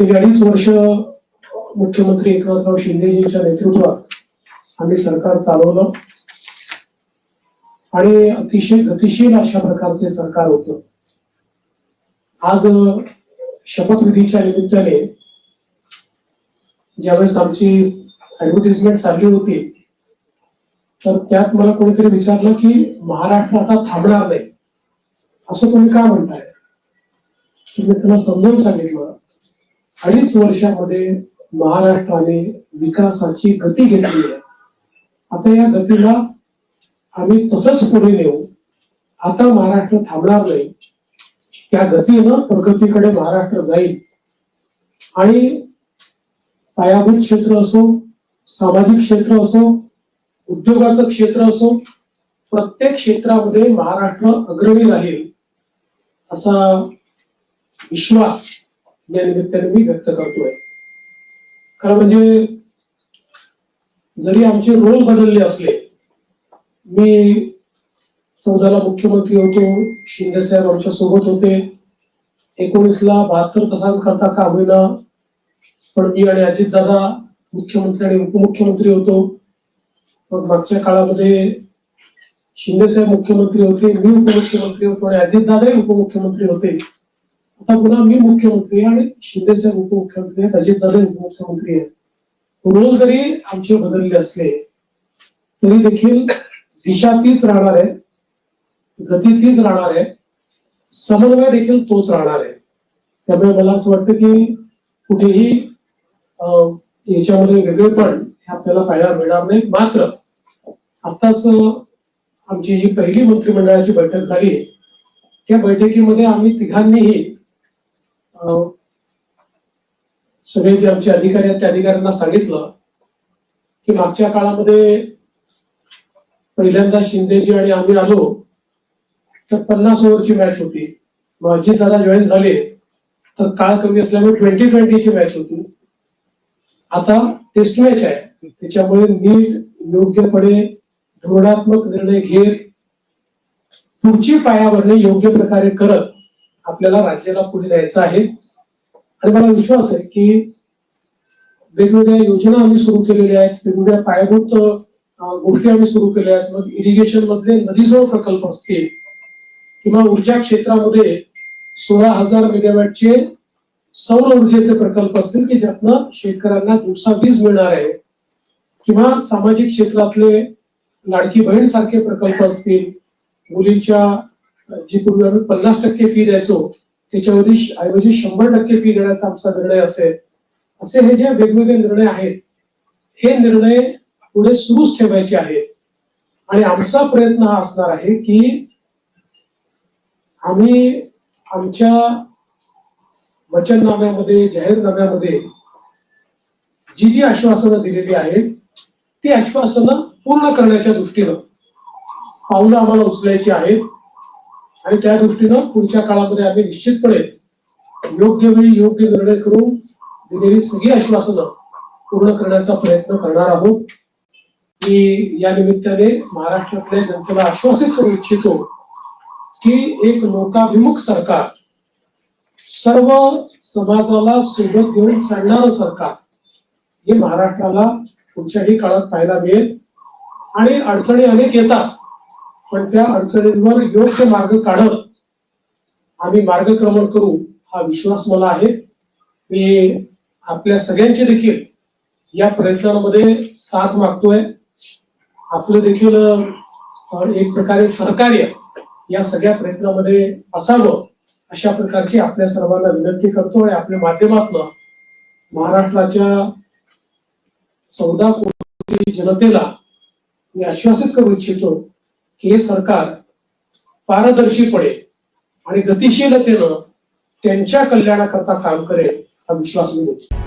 गेली अडीच वर्ष मुख्यमंत्री एकनाथराव शिंदेजींच्या नेतृत्वात आम्ही सरकार चालवलं. आणि अतिशय गतिशील अशा प्रकारचे सरकार होत. आज शपथविधीच्या निमित्ताने ज्यावेळेस आमची ऍडव्हर्टिजमेंट चालली होती तर त्यात मला कोणीतरी विचारलं की महाराष्ट्र आता थांबणार नाही. असं तुम्ही का म्हणताय? मी त्यांना समजून सांगितलं. अडीच वर्षामध्ये महाराष्ट्राने विकासाची गती घेतली आहे. आता या गतीला आम्ही तसंच पुढे नेऊ. आता महाराष्ट्र थांबणार नाही. त्या गतीनं प्रगतीकडे महाराष्ट्र जाईल. आणि पायाभूत क्षेत्र असो सामाजिक क्षेत्र असो उद्योगाचं क्षेत्र असो प्रत्येक क्षेत्रामध्ये महाराष्ट्र अग्रणी राहील असा विश्वास या निमित्ताने मी व्यक्त करतोय. खरं म्हणजे जरी आमचे रोल बदलले असले मी चौदाला मुख्यमंत्री होतो शिंदे साहेब आमच्यासोबत होते. एकोणीसला बहात्तर तासांकरता का होईना पण मी आणि अजित दादा मुख्यमंत्री आणि उपमुख्यमंत्री होतो. पण मागच्या काळामध्ये शिंदे साहेब मुख्यमंत्री होते मी उपमुख्यमंत्री होतो आणि अजित दादाही उपमुख्यमंत्री होते. आता पुन्हा मी मुख्यमंत्री आणि शिंदेसाहेब उपमुख्यमंत्री आहेत अजित दादा उपमुख्यमंत्री आहेत. रोल जरी आमचे बदलले असले तरी देखील दिशा तीच राहणार आहे गती तीच राहणार आहे समन्वय देखील तोच राहणार आहे. त्यामुळे मला असं वाटतं की कुठेही अं, याच्यामध्ये वेगळेपण हे आपल्याला पाहायला मिळणार नाही. मात्र आताच आमची जी पहिली मंत्रिमंडळाची बैठक झाली त्या बैठकीमध्ये आम्ही तिघांनीही सगळे जे आमचे अधिकारी आहेत त्या अधिकाऱ्यांना सांगितलं की मागच्या काळामध्ये पहिल्यांदा शिंदेजी आणि आम्ही आलो तर पन्नास ओव्हरची मॅच होती. माझी दादा जॉईन झाले तर काळ कमी असल्यामुळे ट्वेंटी ट्वेंटीची मॅच होती. आता टेस्ट मॅच आहे. त्याच्यामुळे नीट योग्यपणे धोरणात्मक निर्णय घेत पुढची पायाभरणी योग्य प्रकारे करत आपल्याला राज्याला पुढे द्यायचं आहे. आणि मला विश्वास आहे की वेगवेगळ्या योजना आम्ही सुरू केलेल्या आहेत वेगवेगळ्या पायाभूत गोष्टी आम्ही सुरू केल्या आहेत. मग इरिगेशन मधले नदीजोड प्रकल्प असतील किंवा ऊर्जा क्षेत्रामध्ये सोळा हजार मेगावॅटचे सौर ऊर्जेचे प्रकल्प असतील की ज्यातनं शेतकऱ्यांना दिवसा वीज मिळणार आहे किंवा सामाजिक क्षेत्रातले लाडकी बहीण सारखे प्रकल्प असतील मुलींच्या जी पूर्वी आम्ही पन्नास टक्के फी द्यायचो त्याच्यावरती ऐवजी शंभर टक्के फी देण्याचा आमचा निर्णय असेल असे हे जे वेगवेगळे निर्णय आहेत हे निर्णय पुढे सुरूच ठेवायचे आहेत. आणि आमचा प्रयत्न हा असणार आहे की आम्ही आमच्या वचननाम्यामध्ये जाहीरनाम्यामध्ये जी जी आश्वासनं दिलेली आहेत ती आश्वासनं पूर्ण करण्याच्या दृष्टीनं पावलं आम्हाला उचलायची आहेत. आणि त्या दृष्टीनं पुढच्या काळामध्ये आम्ही निश्चितपणे योग्य वेळी योग्य निर्णय करून दिलेली सगळी आश्वासनं पूर्ण करण्याचा प्रयत्न करणार आहोत. मी या निमित्ताने महाराष्ट्रातल्या जनतेला आश्वासित करू इच्छितो की एक लोकाभिमुख सरकार सर्व समाजाला सोबत घेऊन चालणारं सरकार हे महाराष्ट्राला पुढच्याही काळात पाहायला मिळेल. आणि अडचणी अनेक येतात. पण त्या अडचणींवर योग्य मार्ग काढत आम्ही मार्गक्रमण करू हा विश्वास मला आहे. मी आपल्या सगळ्यांचे देखील या प्रयत्नांमध्ये साथ मागतोय. आपलं देखील एक प्रकारे सहकार्य या सगळ्या प्रयत्नामध्ये असावं अशा प्रकारची आपल्या सर्वांना विनंती करतो आणि आपल्या माध्यमातून महाराष्ट्राच्या चौदा कोटी जनतेला मी आश्वासित करू इच्छितो हे सरकार पारदर्शीपणे आणि गतिशीलतेनं त्यांच्या कल्याणाकरता काम करेल हा विश्वास मी होतो